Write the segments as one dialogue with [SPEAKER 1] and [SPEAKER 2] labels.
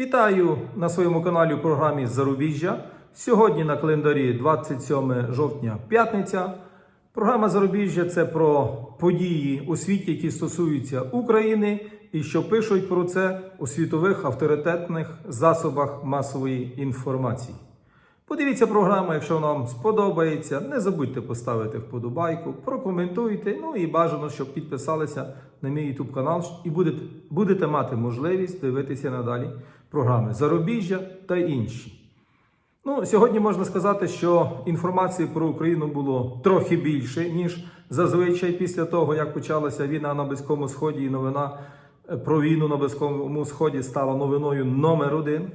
[SPEAKER 1] Вітаю на своєму каналі у програмі Зарубіжжя. Сьогодні на календарі 27 жовтня, п'ятниця. Програма Зарубіжжя це про події у світі, які стосуються України, і що пишуть про це у світових авторитетних засобах масової інформації. Подивіться програму, якщо вам сподобається. Не забудьте поставити вподобайку, прокоментуйте. Ну і бажано, щоб підписалися на мій YouTube канал і будете, будете мати можливість дивитися надалі програми Зарубіжжя та інші. Ну, сьогодні можна сказати, що інформації про Україну було трохи більше, ніж зазвичай після того, як почалася війна на Близькому Сході, і новина е, про війну на Близькому Сході стала новиною номер один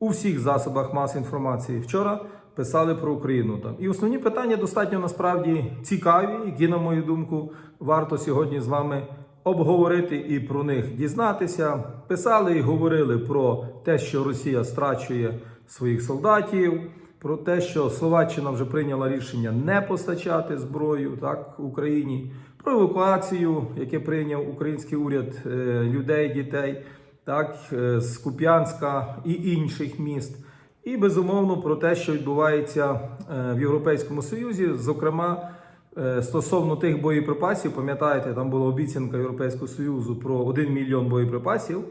[SPEAKER 1] у всіх засобах масової інформації. Вчора писали про Україну там. І основні питання достатньо насправді цікаві, які, на мою думку, варто сьогодні з вами обговорити і про них дізнатися. Писали і говорили про те, що Росія страчує своїх солдатів, про те, що Словаччина вже прийняла рішення не постачати зброю так Україні, про евакуацію, яке прийняв український уряд е, людей, дітей, так е, з Куп'янська і інших міст. І безумовно про те, що відбувається е, в Європейському Союзі, зокрема. Е, Стосовно тих боєприпасів, пам'ятаєте, там була обіцянка Європейського Союзу про 1 мільйон боєприпасів,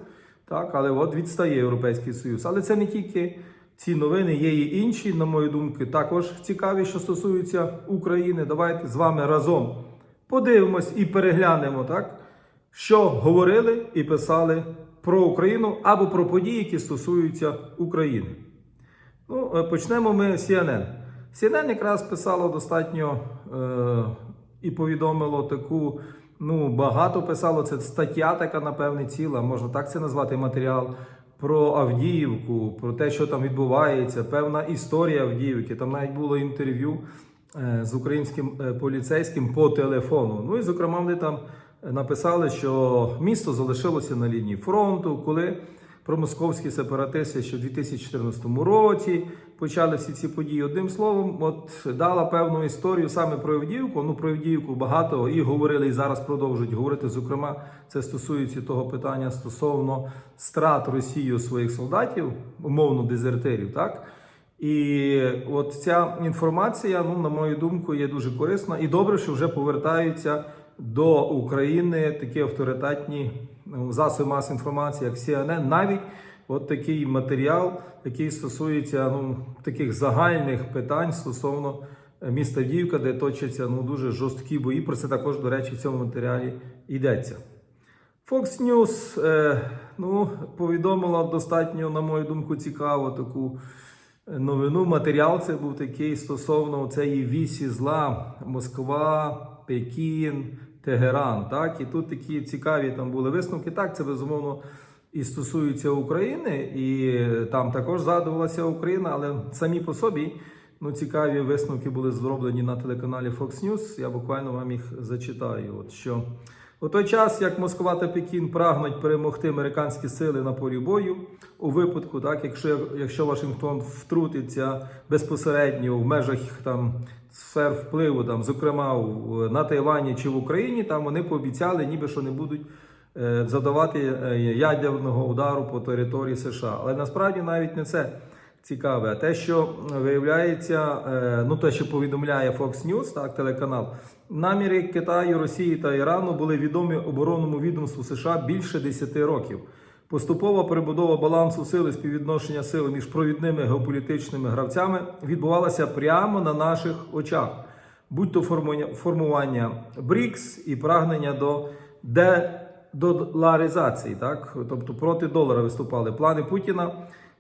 [SPEAKER 1] так, але от відстає Європейський Союз. Але це не тільки ці новини, є і інші, на мою думку, також цікаві, що стосуються України. Давайте з вами разом подивимось і переглянемо, так, що говорили і писали про Україну або про події, які стосуються України. Ну, е, почнемо ми з CNN. CNN якраз писало достатньо е, і повідомило таку, ну, багато писало, це стаття така, напевне, ціла, можна так це назвати матеріал. Про Авдіївку, про те, що там відбувається, певна історія Авдіївки. Там навіть було інтерв'ю е, з українським е, поліцейським по телефону. Ну і зокрема, вони там написали, що місто залишилося на лінії фронту, коли промосковські сепаратисти ще в 2014 році почали всі ці події. Одним словом, от дала певну історію саме про Авдіївку. Ну про Авдіївку багато і говорили, і зараз продовжують говорити. Зокрема, це стосується того питання стосовно страт Росії своїх солдатів, умовно дезертирів, так. І от ця інформація, ну на мою думку, є дуже корисна і добре, що вже повертаються до України такі авторитетні ну, засоби масової інформації, як CNN, навіть от такий матеріал, який стосується ну, таких загальних питань стосовно е, міста Дівка, де точаться ну, дуже жорсткі бої. Про це також, до речі, в цьому матеріалі йдеться. Fox News е, ну, повідомила достатньо, на мою думку, цікаву таку новину. Матеріал це був такий стосовно цієї вісі зла Москва, Пекін, Тегеран. Так? І тут такі цікаві там були висновки. Так, це безумовно і стосується України, і там також згадувалася Україна, але самі по собі ну, цікаві висновки були зроблені на телеканалі Fox News. Я буквально вам їх зачитаю. От що у той час, як Москва та Пекін прагнуть перемогти американські сили на полі бою, у випадку, так, якщо якщо Вашингтон втрутиться безпосередньо в межах там сфер впливу, там, зокрема на Тайвані чи в Україні, там вони пообіцяли, ніби що не будуть е, завдавати е, ядерного удару по території США. Але насправді навіть не це цікаве, а те, що виявляється, е, ну те, що повідомляє Fox News, так, телеканал, наміри Китаю, Росії та Ірану були відомі оборонному відомству США більше 10 років. Поступова перебудова балансу сили співвідношення сил між провідними геополітичними гравцями відбувалася прямо на наших очах, будь то формування- формування БРІКС і прагнення до дедоларизації, так? Тобто проти долара виступали плани Путіна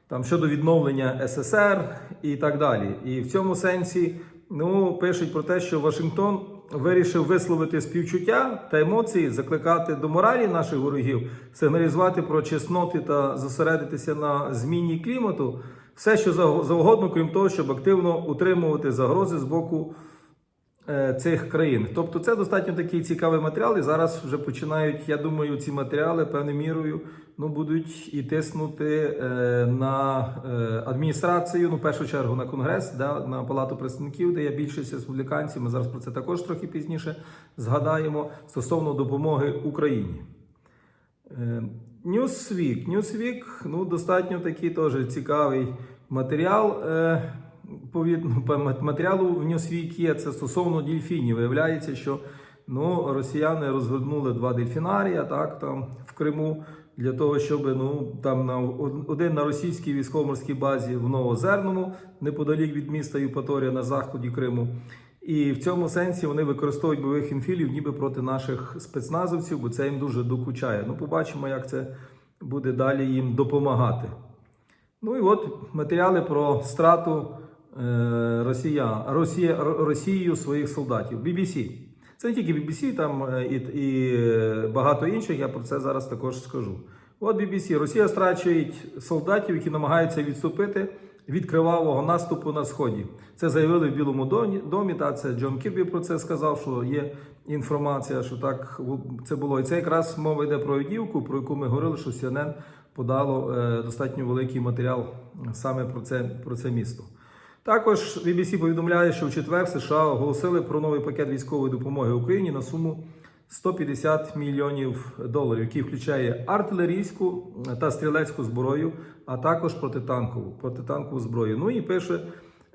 [SPEAKER 1] там щодо відновлення СССР і так далі. І в цьому сенсі ну пишуть про те, що Вашингтон вирішив висловити співчуття та емоції, закликати до моралі наших ворогів, сигналізувати про чесноти та зосередитися на зміні клімату. Все, що завгодно, крім того, щоб активно утримувати загрози з боку цих країн. Тобто це достатньо такий цікавий матеріал, і зараз вже починають, я думаю, ці матеріали певною мірою ну, будуть і тиснути е, на е, адміністрацію, ну, в першу чергу на Конгрес, да, на Палату представників, де є більшість республіканців. Ми зараз про це також трохи пізніше згадаємо стосовно допомоги Україні. Е, Newsweek. Newsweek, ну, достатньо такий теж цікавий матеріал. Мат- матеріалу в Newsweek є це стосовно дельфінів. Виявляється, що ну, росіяни розгорнули два дельфінарія так, там, в Криму для того, щоб ну, там на один на російській військово-морській базі в Новозерному, неподалік від міста Євпаторія на заході Криму. І в цьому сенсі вони використовують бойових інфілів ніби проти наших спецназовців, бо це їм дуже докучає. Ну, побачимо, як це буде далі їм допомагати. Ну і от матеріали про страту Росія, Росія, Р- Росією своїх солдатів. BBC. Це не тільки BBC, там е, і, і е, багато інших. Я про це зараз також скажу. От BBC. Росія страчує солдатів, які намагаються відступити від кривавого наступу на сході. Це заявили в Білому домі. домі та це Джон Кірбі про це сказав, що є інформація, що так це було. І це якраз мова йде про Авдіївку, про яку ми говорили, що CNN подало е, достатньо великий матеріал саме про це, про це місто. Також BBC повідомляє, що в четвер США оголосили про новий пакет військової допомоги Україні на суму 150 мільйонів доларів, який включає артилерійську та стрілецьку зброю, а також протитанкову, протитанкову зброю. Ну і пише е,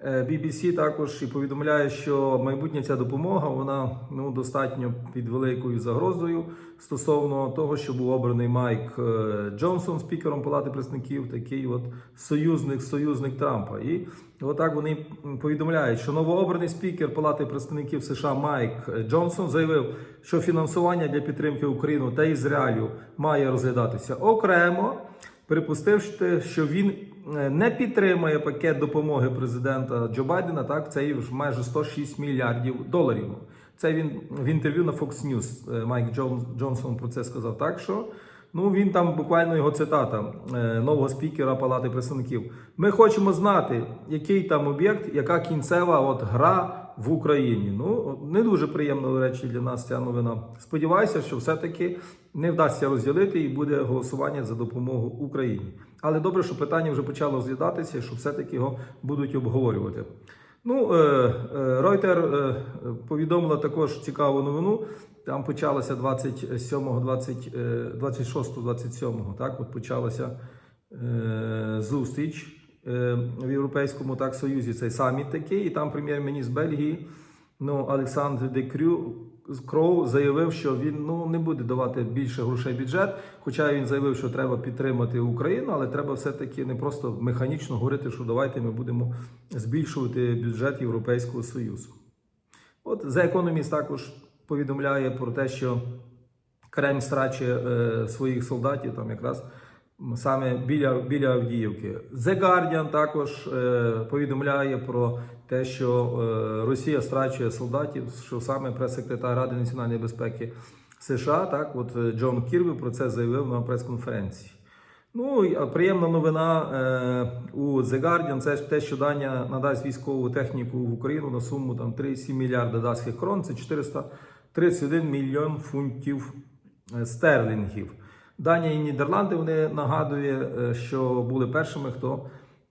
[SPEAKER 1] BBC також і повідомляє, що майбутня ця допомога вона ну достатньо під великою загрозою стосовно того, що був обраний Майк е, Джонсон спікером Палати представників, такий от союзник, союзник Трампа. І отак вони повідомляють, що новообраний спікер Палати представників США Майк Джонсон заявив, що фінансування для підтримки України та Ізраїлю має розглядатися окремо припустивши, що він е, не підтримує пакет допомоги президента Джо Байдена, так це є майже 106 мільярдів доларів. Це він в інтерв'ю на Fox News е, Майк Джон, Джонсон про це сказав. Так що ну він там буквально його цитата е, нового спікера Палати представників. Ми хочемо знати, який там об'єкт, яка кінцева от гра в Україні. Ну не дуже приємно до речі для нас ця новина. Сподіваюся, що все-таки не вдасться розділити і буде голосування за допомогу Україні. Але добре, що питання вже почало розглядатися, що все-таки його будуть обговорювати. Ну, е, е, е, повідомила також цікаву новину. Там почалося 27, 20, е, 26, 27, так, от почалася е, зустріч в Європейському так, Союзі, цей саміт такий, і там прем'єр-міністр Бельгії ну, Олександр Де Крю, Кроу заявив, що він ну, не буде давати більше грошей бюджет. Хоча він заявив, що треба підтримати Україну, але треба все-таки не просто механічно говорити, що давайте ми будемо збільшувати бюджет Європейського Союзу. От The Economist також повідомляє про те, що Кремль страчує е, своїх солдатів там якраз саме біля, біля Авдіївки. The Guardian також е, повідомляє про те, що е, Росія страчує солдатів, що саме прес-секретар Ради національної безпеки США, так от е, Джон Кірбі про це заявив на прес-конференції. Ну і приємна новина е, у The Guardian – це те, що Данія надасть військову техніку в Україну на суму там 3,7 мільярда датських крон. Це 431 мільйон фунтів е, стерлінгів. Данія і Нідерланди вони нагадує, е, що були першими, хто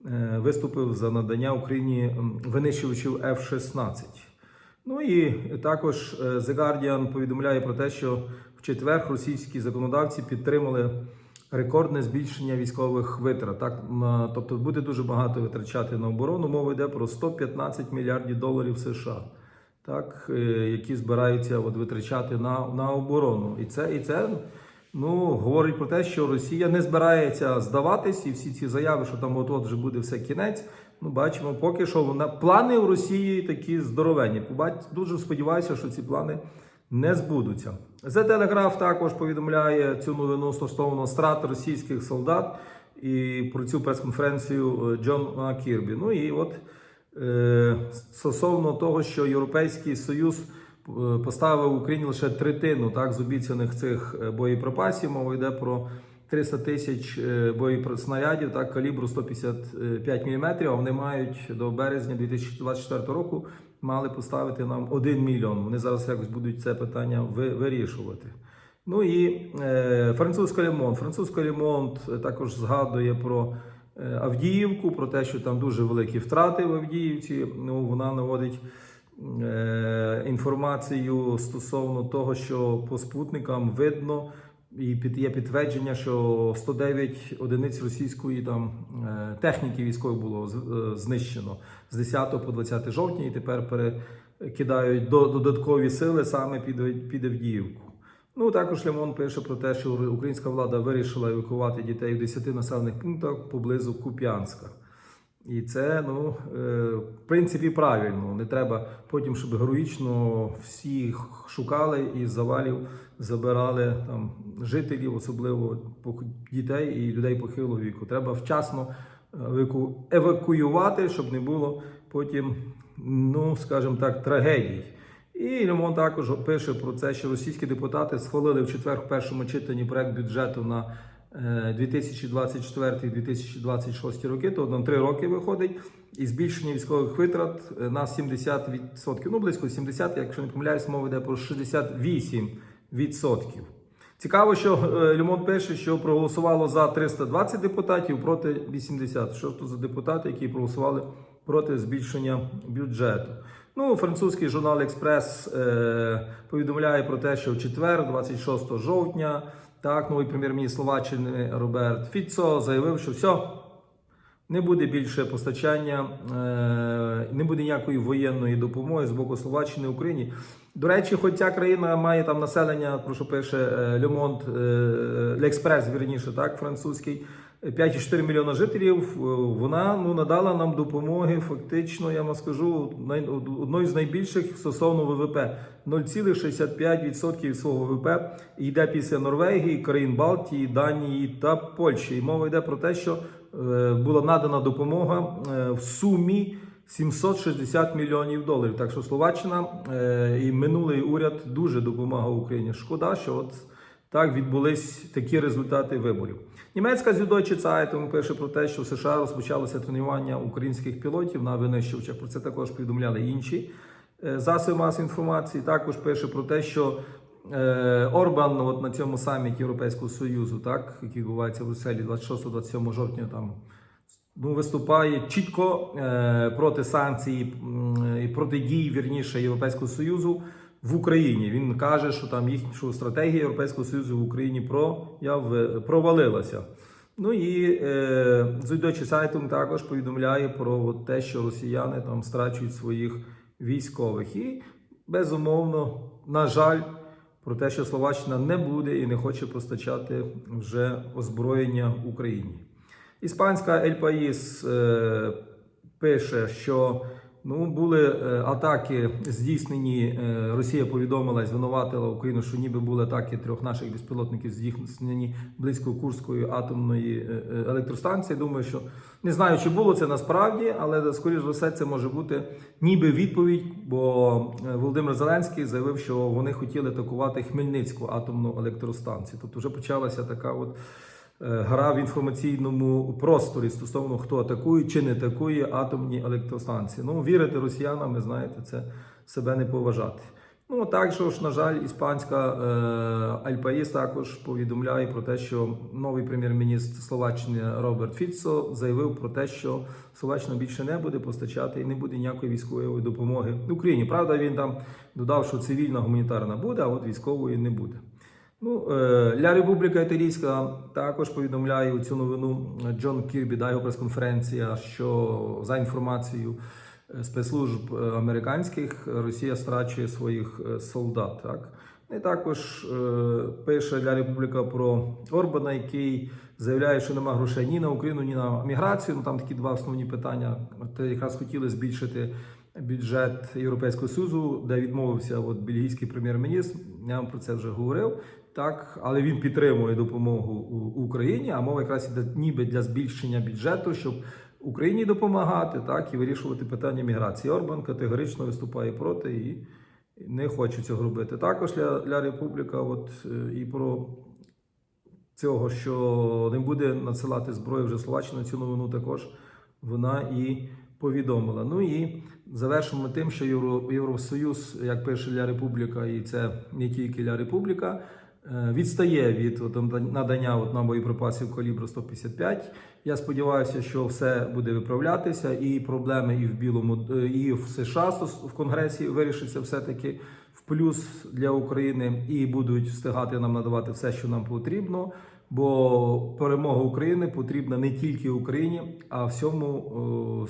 [SPEAKER 1] е, виступив за надання Україні винищувачів F-16. Ну і також е, The Guardian повідомляє про те, що в четвер російські законодавці підтримали рекордне збільшення військових витрат. Так, на, тобто буде дуже багато витрачати на оборону. Мова йде про 115 мільярдів доларів США, так, які збираються от, витрачати на, на оборону. І це, і це ну, говорить про те, що Росія не збирається здаватись, і всі ці заяви, що там от-от вже буде все кінець. Ну, бачимо, поки що вона плани в Росії такі здоровенні. Дуже сподіваюся, що ці плани не збудуться. The Telegraph також повідомляє цю новину стосовно страт російських солдат і про цю прес-конференцію е, Джона Кірбі. Ну і от е, стосовно того, що Європейський Союз поставив Україні лише третину так, з обіцяних цих е, боєприпасів. Мова йде про 300 тисяч е, боєснарядів так, калібру 155 мм, а вони мають до березня 2024 року мали поставити нам 1 мільйон. Вони зараз якось будуть це питання вирішувати. Ну і е, французька Лемон. Французька Лемон також згадує про е, Авдіївку, про те, що там дуже великі втрати в Авдіївці. Ну, вона наводить е, інформацію стосовно того, що по спутникам видно і є підтвердження, що 109 одиниць російської там е, техніки військової було е, знищено з 10 по 20 жовтня, і тепер перекидають до додаткові сили саме під, під Авдіївку. Ну також Лемон пише про те, що українська влада вирішила евакувати дітей в 10 населених пунктах поблизу Куп'янська. І це, ну, е, в принципі, правильно. Не треба потім, щоб героїчно всіх шукали і з завалів забирали там жителів, особливо дітей і людей похилого віку. Треба вчасно е, евакуювати, щоб не було потім, ну, скажімо так, трагедій. І Лемон також пише про це, що російські депутати схвалили в четвер в першому читанні проект бюджету на 2024-2026 роки, то на три роки виходить, і збільшення військових витрат е, на 70%. Ну, близько 70%, якщо не помиляюсь, мова йде про 68%. Цікаво, що е, Лемон пише, що проголосувало за 320 депутатів проти 80. Що ж то за депутати, які проголосували проти збільшення бюджету? Ну, французький журнал Експрес е, повідомляє про те, що в четвер, 26 жовтня, так, новий прем'єр-міністр Словаччини Роберт Фіцо заявив, що все, не буде більше постачання, е, не буде ніякої воєнної допомоги з боку Словаччини Україні. До речі, хоч ця країна має там населення, про що пише е, L'Express, вірніше, так, французький, 5,4 мільйона жителів. е, Вона ну, надала нам допомоги, фактично, я вам скажу, одної з найбільших стосовно ВВП. 0,65% від свого ВВП йде після Норвегії, країн Балтії, Данії та Польщі. І мова йде про те, що е, була надана допомога е, в сумі 760 мільйонів доларів. Так що Словаччина і минулий уряд дуже допомагав Україні. Шкода, що от так відбулись такі результати виборів. Німецька Süddeutsche Zeitung пише про те, що в США розпочалося тренування українських пілотів на винищувачах. Про це також повідомляли інші е, засоби масової інформації. Також пише про те, що е, Орбан от на цьому саміті Європейського Союзу, так, який відбувається в Брюсселі 26-27 жовтня, там ну, виступає чітко е, проти санкцій і проти дій вірніше Європейського Союзу в Україні. Він каже, що там що стратегія Європейського Союзу в Україні про, я, в- провалилася. Ну і е, Süddeutsche Zeitung також повідомляє про те, що росіяни там страчують своїх військових. І безумовно, на жаль, про те, що Словаччина не буде і не хоче постачати вже озброєння Україні. Іспанська Ель Паїс е, пише, що ну, були е, атаки здійснені. е, Росія повідомила і звинуватила Україну, що ніби були атаки трьох наших безпілотників здійснені близько Курської атомної е, електростанції. Думаю, що не знаю, чи було це насправді, але скоріш за все це може бути ніби відповідь. Бо Володимир Зеленський заявив, що вони хотіли атакувати Хмельницьку атомну електростанцію. Тобто вже почалася така от. Е, Гра в інформаційному просторі стосовно хто атакує чи не атакує атомні електростанції. Ну, вірити росіянам, ви знаєте, це себе не поважати. Ну, також, на жаль, іспанська е, Альпаїс також повідомляє про те, що новий прем'єр-міністр Словаччини Роберт Фіцо заявив про те, що Словаччина більше не буде постачати і не буде ніякої військової допомоги Україні. Правда, він там додав, що цивільна гуманітарна буде, а от військової не буде. Ну, е, Ля Републіка Італійська також повідомляє цю новину Джон Кірбі, да, його прес-конференція, що за інформацією е, спецслужб е, американських Росія страчує своїх е, солдат. Так? І також е, пише Ля Републіка про Орбана, який заявляє, що нема грошей ні на Україну, ні на міграцію. Ну там такі два основні питання. От е, якраз хотіли збільшити бюджет Європейського Союзу, де відмовився от бельгійський прем'єр-міністр. Я вам про це вже говорив. Так, але він підтримує допомогу Україні, а мова якраз іде ніби для збільшення бюджету, щоб Україні допомагати, так і вирішувати питання міграції. Орбан категорично виступає проти і не хоче цього робити. Також для, для Републіка, от е, і про цього, що не буде надсилати зброю вже Словаччина, цю новину також вона і повідомила. Ну і завершимо тим, що Євро, Євросоюз, як пише Ля Републіка, і це не тільки Ля Републіка, відстає від от, надання от, нам боєприпасів калібру 155. Я сподіваюся, що все буде виправлятися, і проблеми і в білому, е, і в США в Конгресі вирішиться все-таки в плюс для України і будуть встигати нам надавати все, що нам потрібно. Бо перемога України потрібна не тільки Україні, а всьому о,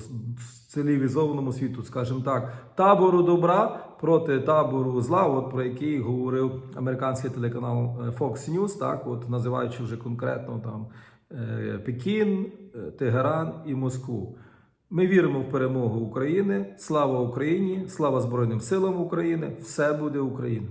[SPEAKER 1] цивілізованому світу, скажімо так, табору добра проти табору зла, от про який говорив американський телеканал е, Fox News, так, от називаючи вже конкретно там е, Пекін, е, Тегеран і Москву. Ми віримо в перемогу України. Слава Україні! Слава Збройним силам України! Все буде Україна!